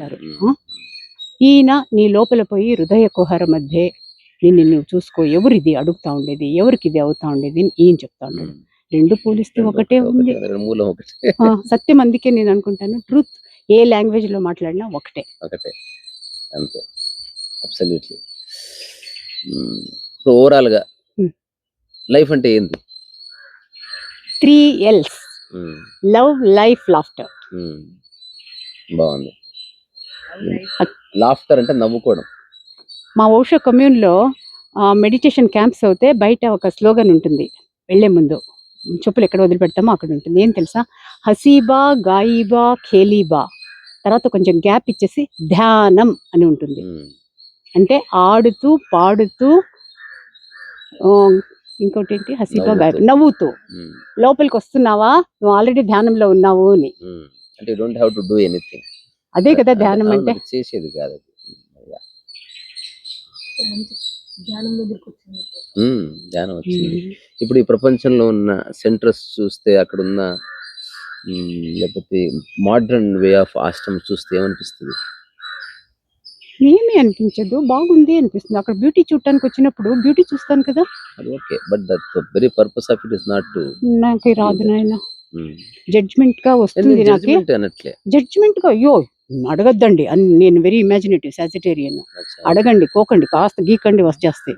చెప్తారు? ఈయన నీ లోపల పోయి హృదయ కుహర మధ్య నిన్ను నువ్వు చూసుకో ఎవరిది అడుగుతా ఉండేది ఎవరికి ఇది అవుతా ఉండేది అని ఈయన చెప్తా ఉమ్. రెండు పోలిస్తే ఒకటే ఉంది. సత్యం అందుకే నేను అనుకుంటాను ట్రూత్ ఏ లాంగ్వేజ్లో మాట్లాడినా ఒకటే. ఒకటే. అంతే. అబ్సల్యూట్లీ ఇప్పుడు ఓవరాల్గా. లైఫ్ అంటే ఏంది? Three Ls. Love life laughter. బాగుంది. లాఫ్టర్ అంటే నవ్వుకోవడం. మా ఓషో కమ్యూన్లో మెడిటేషన్ క్యాంప్స్ అవుతే బయట ఒక స్లోగన్ ఉంటుంది. వెళ్ళే ముందు. చెప్పులు ఎక్కడ వదిలిపెడతామో అక్కడ ఉంటుంది. ఏం తెలుసా? హసీబా గాయిబా ఖేలీబా. తర్వాత కొంచెం గ్యాప్ ఇచ్చేసి ధ్యానం అని ఉంటుంది. అంటే ఆడుతూ పాడుతూ ఇంకోటి ఏంటి? హసీబా గాయబ్. నవ్వుతూ. లోపలికి వస్తున్నావా? నువ్వు ఆల్రెడీ ధ్యానంలో ఉన్నావు అని. అంటే don't have to do anything అదే కదా ధ్యానం అంటే. చేసేది కాదు. ధ్యానం వచ్చింది. ఇప్పుడు ఈ ప్రపంచంలో ఉన్న సెంటర్స్ చూస్తే అక్కడ ఉన్న లేకపోతే మోడర్న్ వే ఆఫ్ ఆశ్రమ్ చూస్తే ఏమనిపిస్తుంది? ఏమీ అనిపించదు. బాగుంది అనిపిస్తుంది. అక్కడ బ్యూటీ చూడటానికి వచ్చినప్పుడు బ్యూటీ చూస్తాను కదా. అది okay. But that very purpose of it is not to నాకు రాదు నాయన. జడ్జ్మెంట్గా వస్తుంది నాకు. జడ్జ్మెంట్గా అయ్యో అడగద్దండి. అని నేను వెరీ ఇమాజినేటివ్ సాజిటేరియన్. అడగండి కోకండి కాస్త గీకండి వచ్చేస్తాయి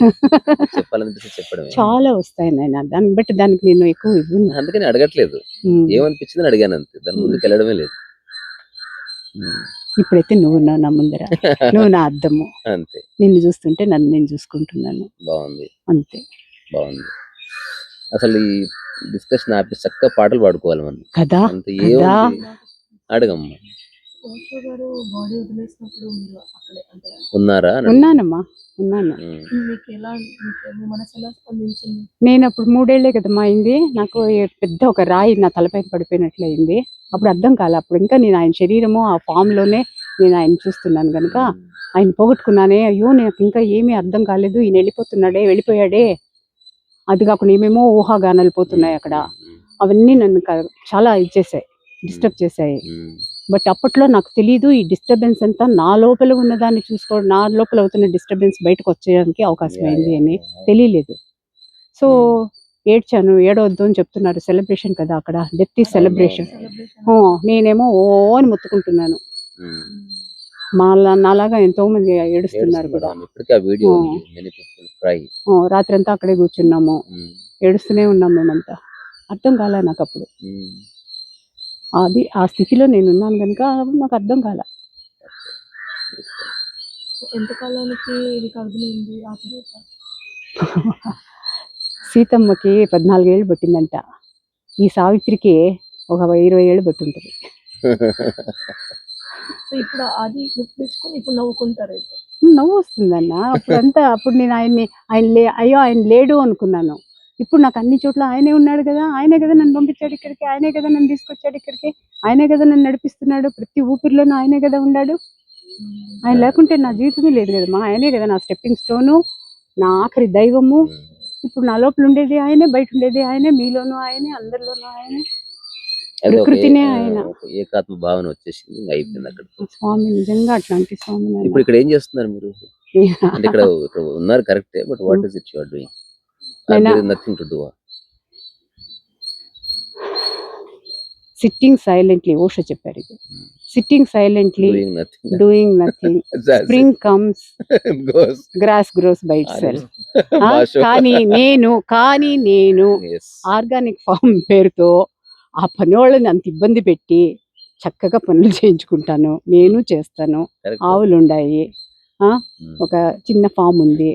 చాలా వస్తాయి నాయన. దాన్ని బట్టి దానికి నేను ఎక్కువ అందుకని అడగట్లేదు. ఏమనిపించింది అడిగాను అంతే. దాని ముందుకు వెళ్ళడమే లేదు. ఇప్పుడైతే నువ్వు నా నా ముందర. నువ్వు నా అద్దము. అంతే. నిన్ను చూస్తుంటే నన్ను నేను చూసుకుంటున్నాను. బాగుంది. అంతే. బాగుంది. అసలు ఈ డిస్కషన్ ఆపి చక్కగా పాటలు పాడుకోవాలి మనం. కదా అడగమ్మా. ఉన్నారా. ఉన్నానమ్మా ఉన్నాను. నేను అప్పుడు మూడేళ్ళే కదమ్మా అయింది. నాకు పెద్ద ఒక రాయి నా తలపైన పడిపోయినట్లు అయింది. అప్పుడు అర్థం కాలే అప్పుడు ఇంకా నేను ఆయన శరీరము ఆ ఫామ్లోనే నేను ఆయన చూస్తున్నాను కనుక ఆయన పోగొట్టుకున్నానే అయ్యో నాకు ఇంకా ఏమీ అర్థం కాలేదు. ఈయన వెళ్ళిపోతున్నాడే వెళ్ళిపోయాడే. అది కాకుండా ఏమేమో ఊహాగానాలు పోతున్నాయి అక్కడ. అవన్నీ నన్ను చాలా ఇచ్చేసాయి డిస్టర్బ్ చేశాయి. బట్ అప్పట్లో నాకు తెలియదు ఈ డిస్టర్బెన్స్ అంతా నా లోపల ఉన్నదాన్ని చూసుకోవడం నా లోపల అవుతున్న డిస్టర్బెన్స్ బయటకు వచ్చేయడానికి అవకాశం అయింది అని. తెలియలేదు సో. ఏడ్చాను ఏడవద్దు అని చెప్తున్నారు. సెలబ్రేషన్ కదా అక్కడ డెత్ సెలబ్రేషన్. సెలబ్రేషన్ నేనేమో ఓ అని మొత్తుకుంటున్నాను. ఉమ్. మా నాలాగా ఎంతో మంది ఏడుస్తున్నారు కూడా. రాత్రంతా అక్కడే కూర్చున్నాము. ఏడుస్తూనే ఉన్నాం మేమంతా. అర్థం కాలే నాకు అప్పుడు. అది ఆ స్థితిలో నేను ఉన్నాను కనుక నాకు అర్థం కాలే. ఎంతకాలానికి ఇది కలుగుతుంది ఆ తర్వాత? సీతమ్మకి పద్నాలుగేళ్ళు పట్టిందంట. ఈ సావిత్రికి ఒక ఇరవై ఏళ్ళు పట్టుంటుంది. సో ఇప్పుడు అది గుర్తు తెచ్చుకొని ఇప్పుడు నవ్వుకుంటారు నవ్వు వస్తుందన్న. అప్పుడంతా అప్పుడు నేను ఆయన్ని ఆయన లే అయ్యో ఆయన లేడు అనుకున్నాను. ఇప్పుడు నాకు అన్ని చోట్ల ఆయనే ఉన్నాడు కదా ఆయనే కదా నన్ను పంపించాడు ఇక్కడికి ఆయనే కదా నన్ను తీసుకొచ్చాడు ఇక్కడికి ఆయనే కదా నన్ను నడిపిస్తున్నాడు ప్రతి ఊపిరిలోనూ ఆయనే కదా ఉన్నాడు. ఆయన లేకుంటే నా జీవితమే లేదు కదా మా ఆయనే కదా నా స్టెప్పింగ్ స్టోను నా ఆఖరి దైవము. ఇప్పుడు నా లోపల ఉండేది ఆయనే బయట ఉండేది ఆయనే మీలోనూ ఆయనే అందరిలోనూ ఆయనే ప్రకృతినే ఆయన. ఏకాత్మ భావన వచ్చేసింది ఇంకా అయిపోయింది అక్కడ స్వామి నిజంగా అట్లాంటి స్వామి. ఇప్పుడు ఇక్కడ ఏం చేస్తున్నారు మీరు? ఇక్కడ ఇక్కడ ఉన్నారు కరెక్టే but what is it you are sitting silently Osho చెప్పారు ఇది. Sitting silently doing nothing doing nothing spring comes grass grows by itself కానీ నేను కానీ నేను ఆర్గానిక్ ఫామ్ పేరుతో ఆ పనోళ్ళని అంత ఇబ్బంది పెట్టి చక్కగా పనులు చేయించుకుంటాను. నేను చేస్తాను. ఆవులు ఉన్నాయి ఒక చిన్న ఫామ్ ఉంది.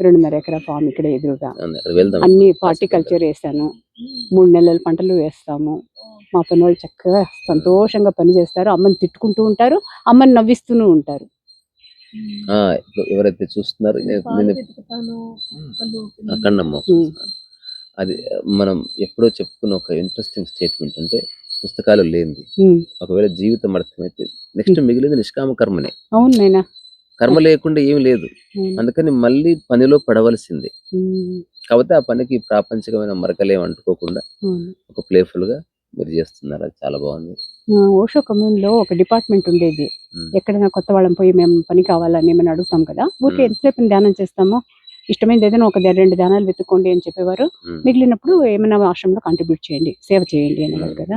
రెండున్నర ఎకరా ఫామ్ ఇక్కడ ఎదురుగా. వెళ్దాం. అన్ని హార్టికల్చర్ వేసాను. మూడు నెలల పంటలు వేస్తాము. మా పని చక్కగా సంతోషంగా పని చేస్తారు. అమ్మని తిట్టుకుంటూ ఉంటారు అమ్మని నవ్విస్తూనే ఉంటారు. ఎవరైతే చూస్తున్నారు. అక్కడమ్మ. అది మనం ఎప్పుడో చెప్పుకున్న ఒక ఇంట్రెస్టింగ్ స్టేట్మెంట్ అంటే పుస్తకాలు లేనిది. ఒకవేళ జీవితం అర్థమైతే నెక్స్ట్ మిగిలింది నిష్కామ కర్మనే అవును నాయనా కర్మ లేకుండా ఏం లేదు. అందుకని మళ్ళీ పనిలో పడవలసిందే. కాకపోతే ఆ పనికి ప్రాపంచికమైన మరకలేం అంటుకోకుండా. ఒక ప్లేఫుల్గా మీరు చేస్తున్నారు. అది చాలా బాగుంది. ఓషో కమ్యూన్లో ఒక డిపార్ట్మెంట్ ఉండేది. ఎక్కడైనా కొత్త వాళ్ళని పోయి మేము పని కావాలని ఏమైనా అడుగుతాం కదా? ఊరికే. ఎంతసేపు ధ్యానం చేస్తాము? ఇష్టమైనది ఏదైనా ఒక రెండు ధ్యానాలు వెతుక్కోండి అని చెప్పేవారు. మిగిలినప్పుడు ఏమైనా ఆశ్రమంలో కాంట్రిబ్యూట్ చేయండి. సేవ చేయండి అనేవారు కదా.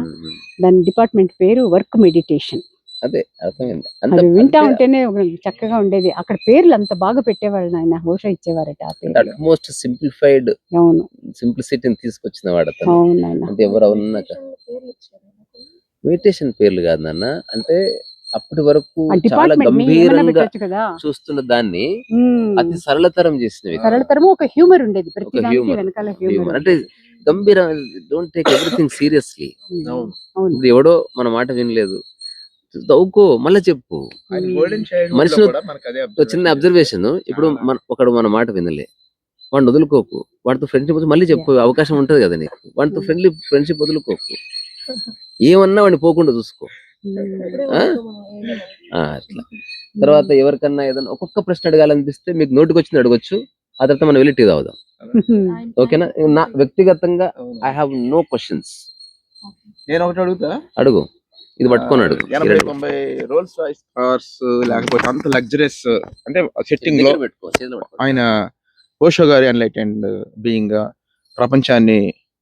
దాని డిపార్ట్మెంట్ పేరు వర్క్ మెడిటేషన్. అదే అర్థమైంది. అంత అది వింటా ఉంటేనే ఒక చక్కగా ఉండేది. అక్కడ పేర్లు అంత బాగా పెట్టేవాళ్ళు నాయన ఓషో ఇచ్చేవారట ఆ అట్మోస్ట్ సింప్లిఫైడ్ అవును. సింప్లిసిటీని తీసుకొచ్చిన వాడు అతను. అవును నాయన. అంటే ఎవరు ఉన్నాక పేర్లు ఇచ్చారు? నాకు. మెడిటేషన్ పేర్లు కాదు నాన్న. అంటే అప్పటి వరకు చాలా డిపార్ట్మెంట్ని ఏమైనా గంభీరంగా పెట్టొచ్చు కదా? చూస్తున్న దాన్ని. అతి సరళతరం చేసినవి సరళతరము ఒక హ్యూమర్ ఉండేది. ప్రతి ఒక దానికి humor. వెనకాల Humor. హ్యూమర్ అంటే గంభీర డోంట్ టేక్ ఎవ్రీథింగ్ సీరియస్లీ అవును. ఇప్పుడు ఎవడో మన మాట వినలేదు. దౌకో మళ్ళీ చెప్పు. మనిషిలో చిన్న అబ్జర్వేషన్ ఇప్పుడు. మన ఒకడు మన మాట వినలే. వాడిని వదులుకోకు. వాడితో ఫ్రెండ్షిప్ మళ్ళీ చెప్పు. అవకాశం ఉంటది కదా నీకు. వాడితో Hmm. Friendly friendship వదులుకోకు. ఏమన్నా వాడిని పోకుండా చూసుకో. ఆ, అట్లా. తర్వాత ఎవరికన్నా ఏదైనా ఒక్కొక్క ప్రశ్న అడగాలనిపిస్తే మీకు నోటికి వచ్చింది అడగొచ్చు. ఆ తర్వాత మనం వెళ్ళి టీ తాగుదాం. ఓకేనా? నా వ్యక్తిగతంగా ఐ హావ్ నో క్వశ్చన్స్ నేను ఒకటి అడుగుతా? అడుగు. ఇది పట్టుకొని అడుగు. ఈ ఎనభై తొంభై రోల్స్ రాయిస్ కార్స్ లేకపోతే అంత లగ్జరీస్ అంటే సెట్టింగ్లో. ఆయన ఓషో గారి అన్లైటెండ్ బీయింగ్ ప్రపంచాన్ని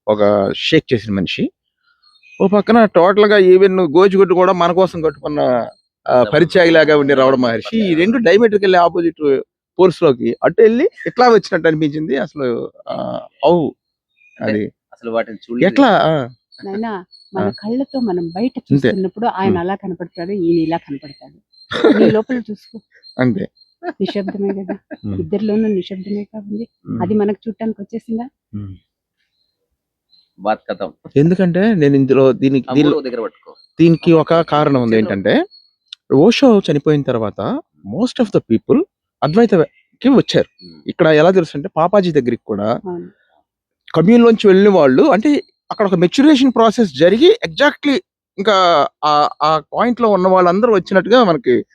ఒక షేక్ చేసిన మనిషి. ఓ పక్కన టోటల్గా ఈవెన్ గోచిగుడ్డు కూడా మన కోసం కట్టుకున్న ఆ, పరిత్యాగిలాగా ఉండి రావడం మహర్షి. ఈ రెండు డైమెట్రిక్ వెళ్ళి ఆపోజిట్ పోల్స్లోకి అటు వెళ్ళి ఇట్లా వచ్చినట్టు అనిపించింది అసలు అవు. అది. అసలు వాటిని ఎట్లా? మన. కళ్ళతో మనం బయట. చూస్తున్నప్పుడు ఆయన. అలా కనపడతాడు ఈయన ఇలా కనపడతాడు నీ లోపల చూసుకో అంతే నిశ్శబ్దమే కదా. ఇద్దరిలోనూ నిశ్శబ్దమే కాబట్టి. అది మనకు చూడటానికి వచ్చేసిందా ఎందుకంటే నేను ఇందులో దీనికి దీనికి ఒక కారణం ఉంది ఏంటంటే ఓషో చనిపోయిన తర్వాత మోస్ట్ ఆఫ్ ద పీపుల్ అద్వైతకి వచ్చారు. ఇక్కడ ఎలా తెలుసు అంటే పాపాజీ దగ్గరికి కూడా అవును కమ్యూన్ లోంచి వెళ్ళిన వాళ్ళు అంటే అక్కడ ఒక మెచ్యురేషన్ ప్రాసెస్ జరిగి ఎగ్జాక్ట్లీ ఇంకా ఆ- ఆ పాయింట్లో ఉన్న వాళ్ళందరూ వచ్చినట్టుగా మనకి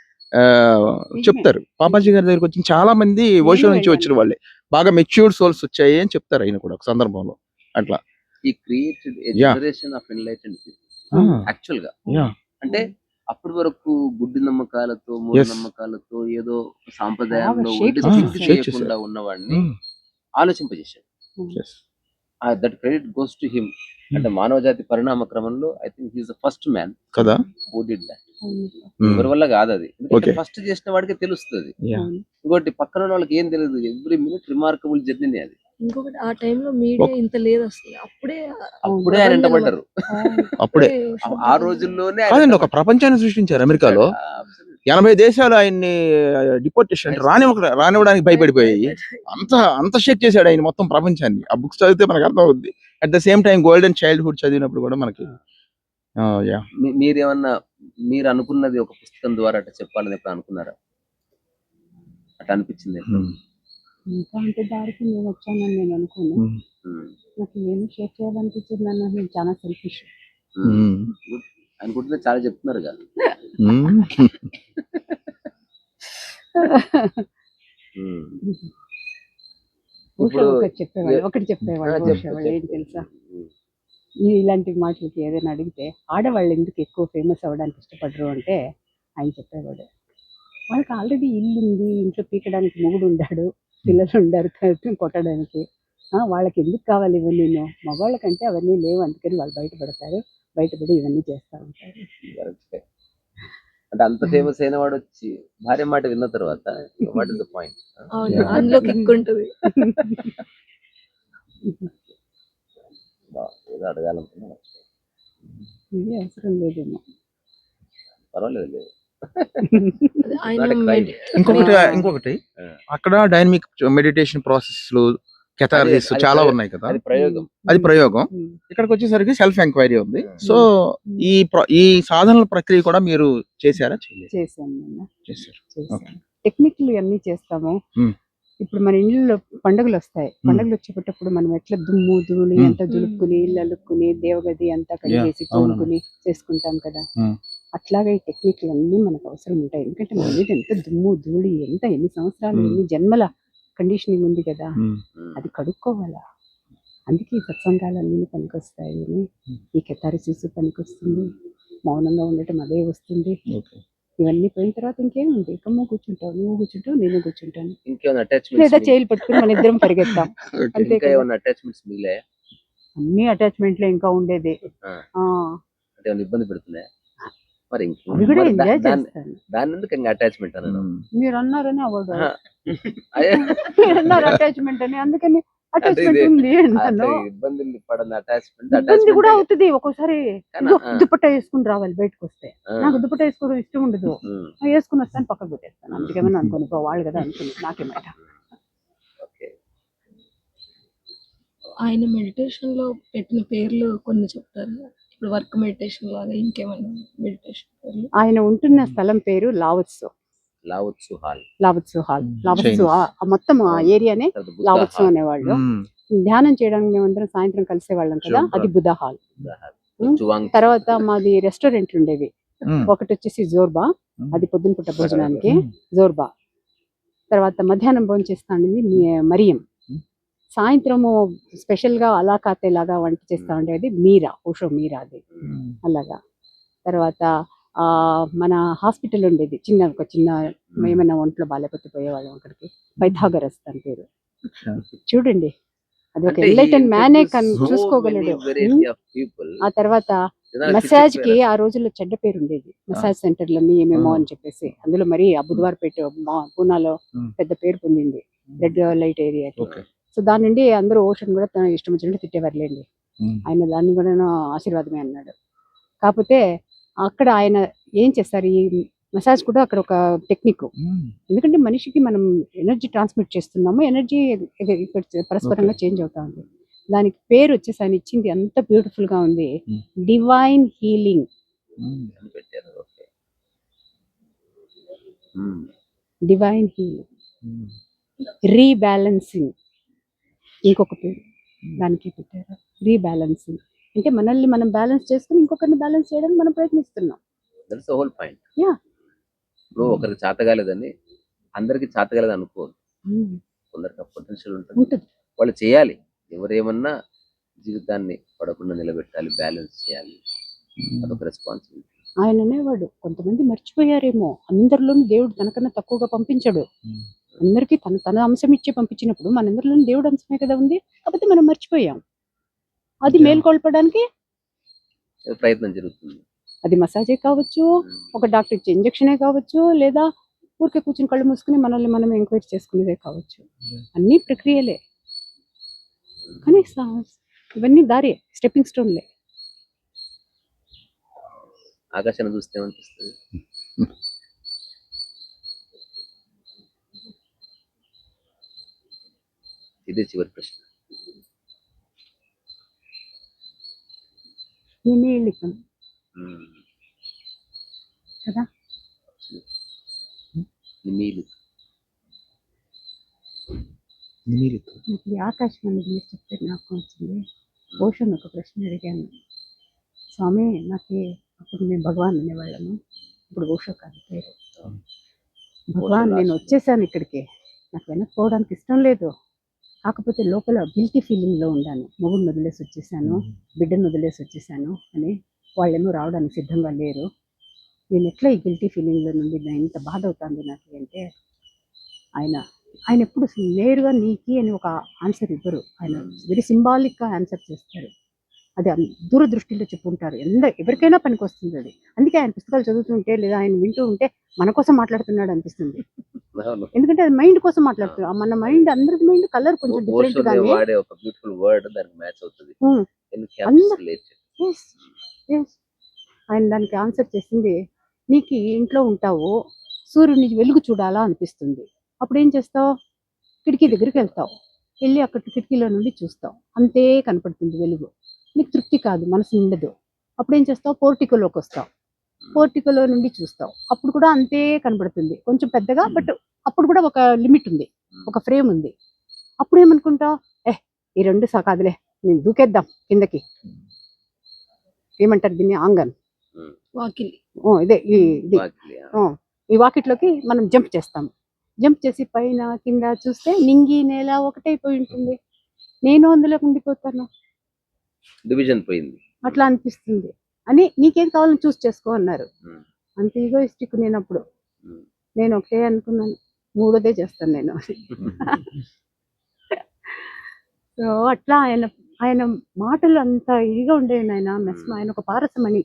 చెప్తారు పాపాజీ గారి దగ్గరికి వచ్చిన చాలా మంది ఓషో నుంచి. వచ్చిన వాళ్ళే బాగా మెచ్యూర్డ్ సోల్స్ వచ్చాయి అని చెప్తారు ఆయన కూడా ఒక సందర్భంలో అట్లా ఈ క్రియేటెడ్. Generation of enlightened. యాక్చువల్గా. అంటే అప్పటి వరకు గుడ్డి నమ్మకాలతో మూఢ. నమ్మకాలతో ఏదో సాంప్రదాయంలో చేశారు. ఉన్నవాడిని Mm. ఆలోచింపజేశాడు Yes. That credit goes to him అంటే మానవ జాతి పరిణామ క్రమంలో I think he's the first man కదా? హూ డిడ్ దట్ అవును. Mm. ఎవరి వల్ల కాదు అది. ఫస్ట్ చేసిన వాడికి తెలుస్తుంది. ఇంకోటి పక్కన ఉన్న వాళ్ళకి ఏం తెలియదు. ఎవ్రీ మినిట్ రిమార్కబుల్ జర్నీ అది. ఇంకొకటి ఆ టైంలో మీడియా ఇంత లేదు అసలు. అప్పుడే అప్పుడే ఆయన వెంటబడ్డారు అవును. అప్పుడే. ఆ- రోజుల్లోనే ఒక ప్రపంచాన్ని సృష్టించారు అమెరికాలో. ఎనభై దేశాలు ఆయన్ని డిపోర్టేషన్ రానివ్వక రానివ్వడానికి భయపడిపోయాయి. అంత అంత షేక్ చేశాడు ఆయన మొత్తం ప్రపంచాన్ని. ఆ బుక్స్ చదివితే మనకు అర్థం అవుద్ది at the same time golden childhood చదివినప్పుడు కూడా మనకి మీరేమన్నా మీరు అనుకున్నది ఒక పుస్తకం ద్వారా అట్లా చెప్పాలని ఎప్పుడు అనుకున్నారా? అట్లా అనిపించింది Hmm. ఇంకా అంటే దారికి నేను వచ్చానని నేను అనుకోను. Hmm. Hmm. నాకు ఏమి షేర్ చేయాలనిపించింది అన్న నేను చాలా సెల్ఫిష్ అనుకుంటున్నా చాలా చెప్తున్నారు కదా. ఒకటి చెప్పేవాళ్ళు చెప్పేవాళ్ళు ఏంటి. తెలుసా? ఇలాంటి మాటలకి ఏదైనా అడిగితే ఆడవాళ్ళు ఎందుకు ఎక్కువ ఫేమస్ అవ్వడానికి ఇష్టపడరు అంటే ఆయన చెప్పేవాడు వాళ్ళకి ఆల్రెడీ ఇల్లు ఉంది ఇంట్లో పీకడానికి మొగుడు ఉండాడు పిల్లలు ఉండారు కొట్టడానికి. ఆ, వాళ్ళకి ఎందుకు కావాలి ఇవన్నీ? మగవాళ్ళకంటే అవన్నీ లేవు అందుకని వాళ్ళు బయటపడతారు. బయటపడి ఇవన్నీ చేస్తూ ఉంటారు. అంటే అంత ఫేమస్ అయిన వాడు వచ్చి భార్య మాట విన్న తర్వాత వాట్ ఇస్ ద పాయింట్. అందులో కిక్ ఉంటుంది ఏదో అడగాలనుకున్నా ఇది అవసరం లేదేమో పర్వాలేదు ఇంకొకటి. ఇంకొకటి. అక్కడ డైనమిక్ మెడిటేషన్ ప్రాసెస్లు అది చాలా ప్రయోగం. ఉన్నాయి కదా అది ప్రయోగం అది ప్రయోగం ఉమ్. ఇక్కడికి వచ్చేసరికి సెల్ఫ్ ఎంక్వైరీ ఉంది. సో ఈ ప్ర- ఈ సాధనల ప్రక్రియ కూడా మీరు చేశారా చేశాను టెక్నిక్లు అన్ని చేస్తాము Hmm. ఇప్పుడు మన ఇళ్ళలో పండుగలు వస్తాయి Hmm. పండుగలు వచ్చేటప్పుడు మనం ఎట్లా దుమ్ము ధూళి. అంతా దులుపుకుని ఇల్లు అలుక్కుని దేవగది అంతా కడిగేసి. తోముకుని చేసుకుంటాం కదా. అట్లాగే ఈ టెక్నిక్లు అన్ని మనకు అవసరం ఉంటాయి ఎందుకంటే మన మీద ఎంత దుమ్ము ధూళి ఎంత ఎన్ని సంవత్సరాలు. ఎన్ని జన్మల కండిషనింగ్ ఉంది కదా. అది కడుక్కోవాలా? అందుకే ఈ సత్సంగాలన్నీ పనికొస్తాయి. ఈ కెతారిసిస్ పనికొస్తుంది. మౌనంగా ఉండటం అదే వస్తుంది. ఇవన్నీ పోయిన తర్వాత ఇంకేముంది? కమ్మ కూర్చుంటావు నువ్వు కూర్చుంటావు నేను కూర్చుంటాను. లేదా చేయిలు పట్టుకుని మన ఇద్దరం పరిగెత్తాం. అన్ని అటాచ్మెంట్లో ఇంకా ఉండేది. ఇబ్బంది పెడుతున్నాయా? మరి దాని ఎందుకు ఇంకా అటాచ్మెంట్ అన్నాను మీరు అన్నారని అవ్వదు. అన్నారు అటాచ్మెంట్ అని అందుకని అటాచ్మెంట్ ఇది- ఉంది అట్లా అంటాను ఇబ్బందులు పడని అటాచ్మెంట్ ఇబ్బంది కూడా అవుతుంది. ఒక్కోసారి. దుపట్టా వేసుకుని రావాలి బయటకు వస్తే నాకు దుపట్టా వేసుకోవడం ఇష్టం ఉండదు. వేసుకుని వస్తాను పక్కకు పెట్టేస్తాను. అందుకేమన్నా అనుకోని పో వాళ్ళు కదా అనుకుని నాకేమాట ఓకే. ఆయన మెడిటేషన్లో పెట్టిన పేర్లు కొన్ని చెప్తారు. ఇప్పుడు వర్క్ మెడిటేషన్ లాగా ఇంకేమైనా మెడిటేషన్ ఆయన ఉంటున్న స్థలం పేరు లావత్సు. లావత్సు హాల్. లావత్సు హాల్. లావత్సు మొత్తం ఆ ఏరియానే లావత్సు అనేవాళ్ళు. ధ్యానం చేయడానికి మేమందరం సాయంత్రం కలిసే వాళ్ళం కదా. అది బుధ హాల్. బుద్ధ హాల్. జువాంగ్ తర్వాత మాది రెస్టారెంట్లు ఉండేవి. ఒకటి వచ్చేసి జోర్బా అది పొద్దున పూట భోజనానికి జోర్బా. తర్వాత మధ్యాహ్నం భోజనం చేస్తాండి మరియం. Hmm. సాయంత్రము స్పెషల్గా అలా కాతే లాగా వంట చేస్తా ఉండేది మీరా ఓషో మీరా అది. అలాగా. తర్వాత ఆ మన హాస్పిటల్ ఉండేది. చిన్న ఒక చిన్న ఏమైనా ఒంట్లో బాగాలేకపోతే పోయేవాళ్ళం అక్కడికి. పైథాగరస్ తన పేరు. చూడండి. అది ఒక ఎన్లైటన్ మ్యానే చూసుకోగలడు. ఆ తర్వాత మసాజ్కి ఆ రోజుల్లో చెడ్డ పేరు ఉండేది. మసాజ్ సెంటర్లన్నీ ఏమేమో అని చెప్పేసి. అందులో మరి ఆ బుధవారపేట పూనాలో. పెద్ద పేరు పొందింది. రెడ్ లైట్ ఏరియా సో దాని నుండి అందరూ ఓషన్ కూడా తన ఇష్టం వచ్చినట్టు తిట్టేవారులేండి. ఆయన దాన్ని కూడా ఆశీర్వాదమే అన్నాడు. కాకపోతే అక్కడ ఆయన ఏం చేస్తారు? ఈ మసాజ్ కూడా అక్కడ ఒక టెక్నిక్. ఎందుకంటే మనిషికి మనం ఎనర్జీ ట్రాన్స్మిట్ చేస్తున్నాము ఎనర్జీ ఇక్కడ పరస్పరంగా చేంజ్ అవుతా ఉంది. దానికి పేరు వచ్చేసి ఆయన ఇచ్చింది అంత బ్యూటిఫుల్గా ఉంది. Divine healing. అని పెట్టారు. ఓకే. Divine healing. రీబ్యాలెన్సింగ్. ఇంకొక పేరు. దానికి పెట్టారు. రీబ్యాలెన్సింగ్. అంటే మనల్ని మనం బ్యాలెన్స్ చేసుకుని ఇంకొకరిని బ్యాలెన్స్ చేయడానికి మనం ప్రయత్నిస్తున్నాం. That's whole point Yeah. ఇప్పుడు ఒకరికి చేతగాలేదని అందరికి చేతగాలేదు అనుకోదు కొందరికి పొటెన్షియల్ ఉంటుంది. ఉంటుంది. వాళ్ళు చేయాలి. ఎవరేమన్నా జీవితాన్ని పడకుండా నిలబెట్టాలి బ్యాలెన్స్ చేయాలి. అదొక రెస్పాన్సిబిలిటీ ఆయన అనేవాడు కొంతమంది మర్చిపోయారేమో. అందరిలోనూ దేవుడు తనకన్నా తక్కువగా పంపించాడు. Hmm. అందరికీ తన తన అంశం ఇచ్చి పంపించినప్పుడు మనందరిలోనూ దేవుడు అంశమే కదా ఉంది. కాకపోతే మనం మర్చిపోయాం. అది. మేల్కొల్పడానికి ప్రయత్నం జరుగుతుంది. అది మసాజే కావచ్చు ఒక డాక్టర్ ఇచ్చే ఇంజక్షనే కావచ్చు లేదా ఊరికే కూర్చుని కళ్ళు మూసుకుని మనల్ని మనం ఎంక్వైరీ చేసుకునేదే కావచ్చు. అన్ని ప్రక్రియలే. కానీ ఇవన్నీ దారి స్టెప్పింగ్ స్టోన్లే. ఆకాశాన్ని చూస్తే ఏమనిపిస్తుంది? ఇదే చివరి ప్రశ్న. నిమీలితం. కదా? నిమీలి నాకు ఈ ఆకాశం అనేది మీరు చెప్తే నాకు వచ్చింది. ఓషన్ ఒక ప్రశ్న అడిగాను. స్వామి నాకు అప్పుడు మేము భగవాన్ అనేవాళ్ళము. ఇప్పుడు ఓషో కాదు పేరు. భగవాన్ నేను వచ్చేసాను ఇక్కడికి. నాకు వెనక్కి పోవడానికి ఇష్టం లేదు. కాకపోతే లోపల గిల్టీ ఫీలింగ్లో ఉన్నాను మొగుడిని వదిలేసి వచ్చేసాను బిడ్డను వదిలేసి వచ్చేసాను అని వాళ్ళేమో రావడానికి సిద్ధంగా లేరు. నేను ఎట్లా ఈ గిల్టీ ఫీలింగ్లో నుండి నేను ఇంత బాధ అవుతుంది నాకు అంటే ఆయన ఆయన ఎప్పుడు నేరుగా నీకి అని ఒక ఆన్సర్ ఇవ్వరు. ఆయన వెరీ సింబాలిక్గా ఆన్సర్ చేస్తారు. అది దూరదృష్టిలో చెప్పుంటారు. ఎంత ఎవరికైనా పనికి వస్తుంది అది. అందుకే ఆయన పుస్తకాలు చదువుతుంటే లేదా ఆయన వింటూ ఉంటే మన కోసం మాట్లాడుతున్నాడు అనిపిస్తుంది. ఎందుకంటే అది మైండ్ కోసం మాట్లాడుతున్నాడు మన మైండ్ అందరికి మైండ్ కలర్ కొంచెం డిఫరెంట్ గానే. ఒక బ్యూటిఫుల్ వర్డ్ దానికి మ్యాచ్ అవుతుంది. Encapsulate. Yes, yes. ఆయన దానికి ఆన్సర్ చేసింది నీకు ఇంట్లో ఉంటావు సూర్యుని వెలుగు చూడాలా అనిపిస్తుంది. అప్పుడు ఏం చేస్తావు? కిటికీ దగ్గరికి వెళ్తావు. వెళ్ళి అక్కడ కిటికీలో నుండి చూస్తావు. అంతే కనపడుతుంది వెలుగు. నీకు తృప్తి కాదు మనసు నిండదు. అప్పుడు ఏం చేస్తావు? పోర్టికోలోకి వస్తావు. పోర్టికోలో నుండి చూస్తావు. అప్పుడు కూడా అంతే కనపడుతుంది కొంచెం పెద్దగా బట్ అప్పుడు కూడా ఒక లిమిట్ ఉంది. ఒక ఫ్రేమ్ ఉంది. అప్పుడు ఏమనుకుంటావు? ఏ ఈ రెండు సా కాదులే నేను దూకేద్దాం కిందకి. ఏమంటారు దీన్ని? ఆంగన్. వాకిలి. ఓ, ఇదే ఈ ఇది. ఈ వాకిట్లోకి మనం జంప్ చేస్తాం జంప్ చేసి పైన కింద చూస్తే నింగి నేల ఒకటైపోయి ఉంటుంది. నేను అందులోకి ఉండిపోతాను. డివిజన్ పోయింది. అట్లా అనిపిస్తుంది. అని నీకేం కావాలని చూస్ చేసుకో అన్నారు. అంత ఈగోయిస్టిక్ నేను అప్పుడు. నేను ఒకటే అనుకున్నాను. మూడోదే చేస్తాను నేను సో అట్లా ఆయన ఆయన మాటలు అంత ఇదిగా ఉండేవి ఆయన మెస్ ఆయన ఒక పారసమణి.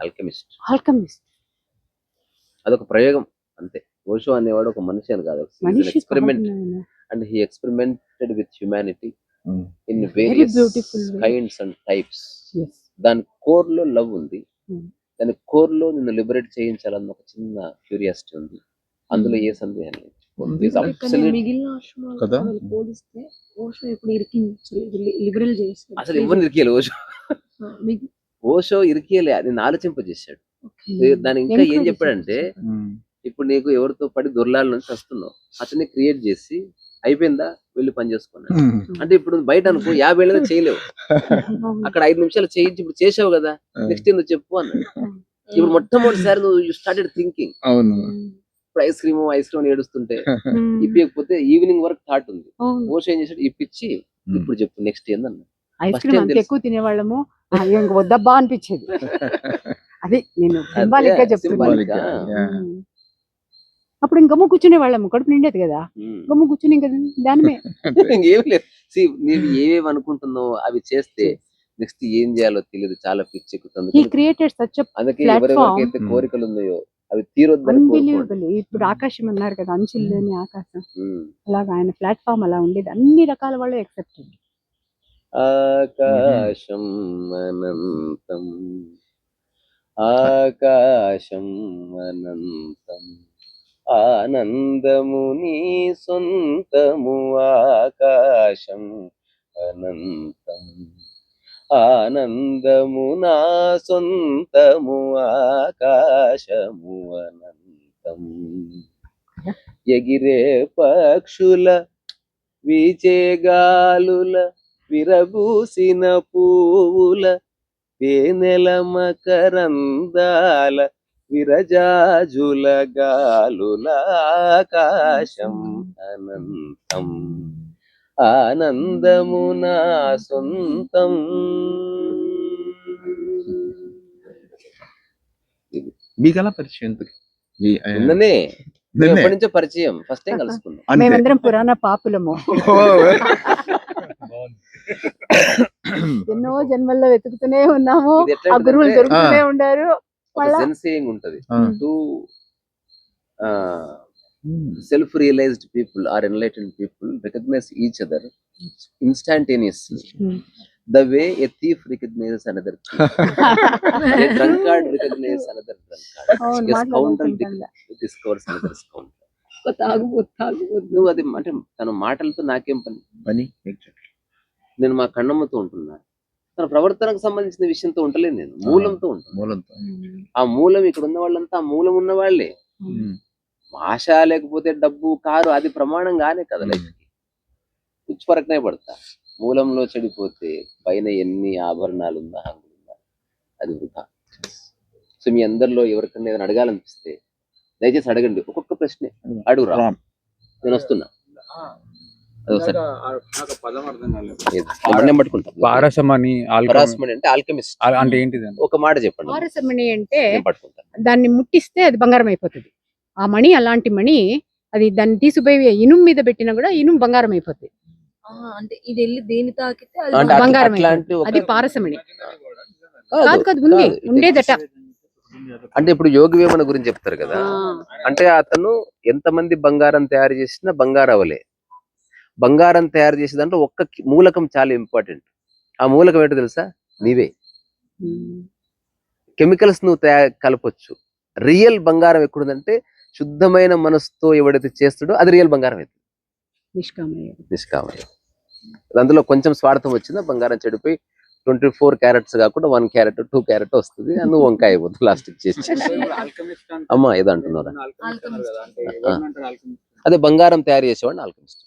ఆల్కెమిస్ట్ ఆల్కమిస్ట్ అదొక ప్రయోగం. అంతే. ఓషో అనేవాడు ఒక మనిషి అని కాదు. Experiment. And he experimented with humanity. In various. Kinds and types Yes. దాని కోర్లో లవ్ ఉంది Mm. దాని కోర్లో నిన్ను లిబరేట్ చేయించాలన్న ఒక చిన్న క్యూరియాసిటీ ఉంది అందులో Mm. ఏ సందేహం లేదు Mm. అసలు ఎవరిని ఇరికేయాలి ఓషో ఓషో ఇరికేయలే నేను ఆలోచింపజేశాడు. దాని ఇంకా ఏం చెప్పాడంటే. ఇప్పుడు నీకు ఎవరితో పడి దొరలాల నుంచి వస్తున్నావు అతన్ని క్రియేట్ చేసి అయిపోయిందా? వెళ్ళి పని చేసుకున్నాడు Mm. అంటే ఇప్పుడు బయట అనుకో యాభై ఏళ్ళలో చేయలేవు. అక్కడ ఐదు నిమిషాలు చేయించి ఇప్పుడు చేసావు కదా నెక్స్ట్ నువ్వు చెప్పు అన్నాడు. ఇప్పుడు మొట్టమొదటిసారి నువ్వు యూ స్టార్టెడ్ థింకింగ్ అవును. ఇప్పుడు ఐస్ క్రీమ్ ఐస్ క్రీమ్ అని ఏడుస్తుంటే. ఇప్పకపోతే ఈవినింగ్ వరకు థాట్ ఉంది. ఓషో ఏం చేసాడు ఇప్పించి ఇప్పుడు చెప్పు నెక్స్ట్ ఏందన్న ఐస్ క్రీమ్ అంత. ఎక్కువ తినేవాళ్ళము వద్దబ్బా అనిపించేది. అది నేను సింబాలిక్గా చెప్తున్నాను symbolic గా. Yeah. ఉమ్. అప్పుడు ఇంకమ్మ కూర్చునే వాళ్ళము కడుపు నిండేది కదా. గమ్ము కూర్చుని ఇంకా దానిమే ఇంకేం లేదు. నీవు ఏమేమి అనుకుంటున్నావు అవి చేస్తే నెక్స్ట్ ఏం చేయాలో తెలియదు చాలా పిచ్చి ఎక్కుతుంది. క్రియేటెడ్ సచ్ అందుకే. ఎవరెవరికైతే Hmm. కోరికలు ఉన్నాయో అవి అన్బిలీవబుల్ ఇప్పుడు ఆకాశం అన్నారు కదా అంచుల్లోని ఆకాశం. ఉమ్. అలాగా ఆయన ప్లాట్ఫామ్ అలా ఉండేది. అన్ని రకాల వాళ్ళు ఎక్సెప్టెడ్ ఆకాశం అనంతం. ఆకాశం అనంతం. ఆనందము నీ సొంతము ఆకాశం అనంతం. ఆనందము నా సొంతము ఆకాశము అనంతం. ఎగిరే పక్షుల విజేగాలుల విరబూసిన పూవుల తేనెల మకరందాల విరజాజుల గాలుల ఆకాశం అనంతం. ఆనందము నా సొంతం. మీకు ఎలా పరిచయం నిన్ననే? ఎప్పటి నుంచో పరిచయం. ఫస్ట్ టైం కలుసుకున్నాం. మేమందరం పురాణ పాపులము. ఎన్నో జన్మల్లో వెతుకుతూనే ఉన్నాము. ఆ గురువులు దొరుకుతూనే ఉండారు. ఒక మళ్ళా- జెన్ సేయింగ్ ఉంటది. To self realized people are enlightened people recognize each other instantaneously Hmm. The way a thief recognizes another discovers another scoundrel. ఒక తాగుబోతు తాగుబోతు నువ్వు అది అంటే తన మాటలతో నాకేం పని? పని. నేను మా కన్నమ్మతో ఉంటున్నా. తన ప్రవర్తనకు సంబంధించిన విషయంతో ఉంటలేదు నేను. మూలంతో ఉంటున్నా మూలంతో. ఆ మూలం ఇక్కడ ఉన్న వాళ్ళంతా ఆ మూలం ఉన్న వాళ్ళే. ఆశ లేకపోతే డబ్బు కారు అది ప్రమాణం కానే కదా లైఫ్కి కుచ్చు ఫరకనే పడతా. మూలంలో చెడిపోతే పైన ఎన్ని ఆభరణాలు ఉన్నా హంగులు ఉన్నా అది వృధా. సో మీ అందరిలో ఎవరికన్నా ఏదైనా అడగాలనిపిస్తే దయచేసి అడగండి. ఒక్కొక్క ప్రశ్నే. అడుగురా. నేను వస్తున్నా. హరాస్మెంట్ అంటే ఆల్కెమిస్ట్. అంటే ఏంటిది ఒక మాట చెప్పండి. పారసమణి అంటే దాన్ని ముట్టిస్తే అది బంగారం అయిపోతుంది. ఆ మణి అలాంటి మణి అది దాన్ని తీసిపోయి ఇనుము మీద పెట్టినా కూడా ఇనుము బంగారం అయిపోతుంది ఆ, అంటే ఇది వెళ్ళి దేని తాకితే బంగారం అది పారసమణి. కాదు, కాదు ఉంది. ఉండేదట అంటే ఇప్పుడు యోగి వేమన గురించి చెప్తారు కదా. అంటే అతను ఎంతమంది బంగారం తయారు చేసినా బంగారం అవలే. బంగారం తయారు చేసే దాంట్లో ఒక్క మూలకం చాలా ఇంపార్టెంట్ ఆ మూలకం ఏంటో తెలుసా? నీవే. కెమికల్స్ నువ్వు తయారు కలపొచ్చు. రియల్ బంగారం ఎక్కడుందంటే శుద్ధమైన మనసుతో ఎవడైతే చేస్తాడో అది రియల్ బంగారం అవుతుంది నిష్కామయ్య. నిష్కామం అందులో కొంచెం స్వార్థం వచ్చిందా బంగారం చెడిపోయి ట్వంటీ ఫోర్ క్యారెట్స్ కాకుండా వన్ క్యారెట్ టూ క్యారెట్ వస్తుంది. అది నువ్వు వంకాయ అయిపోతుంది లాస్ట్ చేసి. అమ్మా ఏదో అంటున్నారా అదే బంగారం తయారు చేసేవాడిని ఆల్కమిస్ట్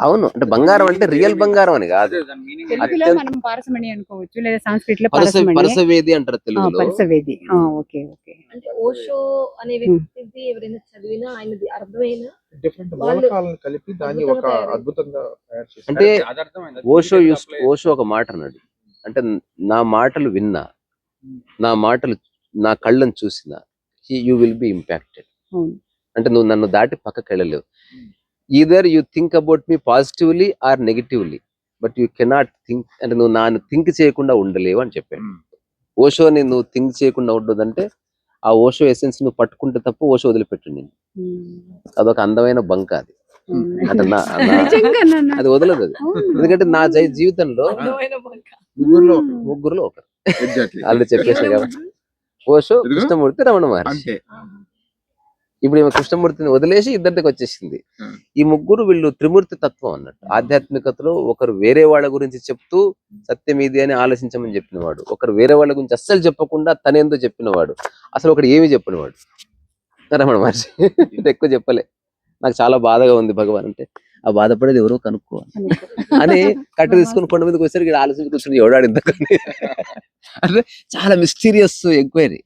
అవును అంటే బంగారం అంటే రియల్ బంగారం అని కాదు. తెలుగులో అత్యంత- మనం పారసమణి అనుకోవచ్చు లేదా సంస్కృత్లో పరస పారసమణి. పరసవేది అంటారు తెలుగులో. పరసవేది. ఆ, ఓకే ఓకే. అంటే ఓషో అనే వ్యక్తిది ఎవరైనా చదివినా ఆయనది అర్థమైనా? డిఫరెంట్ వాళ్ళు మూలకాలను కలిపి దాన్ని ఒక అద్భుతంగా అంటే. ఓషో యూస్ ఓషో ఒక మాట అన్నాడు. అంటే నా మాటలు విన్నా నా మాటలు నా కళ్ళను చూసినా యూ విల్ బి ఇంపాక్టెడ్ అంటే నువ్వు నన్ను దాటి పక్కకి వెళ్ళలేవు either you think about me positively or negatively but you cannot think అంటే నువ్వు నాన్న థింక్ చేయకుండా ఉండలేవు అని చెప్పాడు ఉమ్. ఓషోని నువ్వు థింక్ చేయకుండా ఉండదంటే ఆ ఓషో ఎసెన్స్ నువ్వు పట్టుకుంటే తప్ప ఓషో వదిలిపెట్టు నేను ఉమ్. అదొక అందమైన బంక అది అవును. అంటే నా. అది వదలదు అది. ఎందుకంటే నా జీ- జీవితంలో. ముగ్గురులో. ముగ్గురులో ఒకరు ఎగ్జాక్ట్లీ వాళ్ళు చెప్పేసారు కాబట్టి ఓషో. కృష్ణమూర్తి రమణ మహర్షి. ఇప్పుడు ఈమె కృష్ణమూర్తిని వదిలేసి ఇద్దరికి వచ్చేసింది. ఈ ముగ్గురు వీళ్ళు త్రిమూర్తి తత్వం అన్నట్టు. ఆధ్యాత్మికతలో ఒకరు వేరే వాళ్ళ గురించి చెప్తూ సత్యం ఇది అని ఆలోచించమని చెప్పినవాడు. ఒకరు వేరే వాళ్ళ గురించి అస్సలు చెప్పకుండా తనేందో చెప్పినవాడు. అసలు ఒకడు ఏమీ చెప్పినవాడు. రమణ మహర్షి ఎక్కువ చెప్పలే. నాకు చాలా బాధగా ఉంది భగవాన్ అంటే. ఆ బాధపడేది ఎవరో కనుక్కో అని. కట్ట తీసుకుని కొండ మీదకి వచ్చేసరికి ఈడు ఆలోచించి కూర్చుని ఎవడాడు ఇంతకని అంటే చాలా మిస్టీరియస్ ఎంక్వైరీ.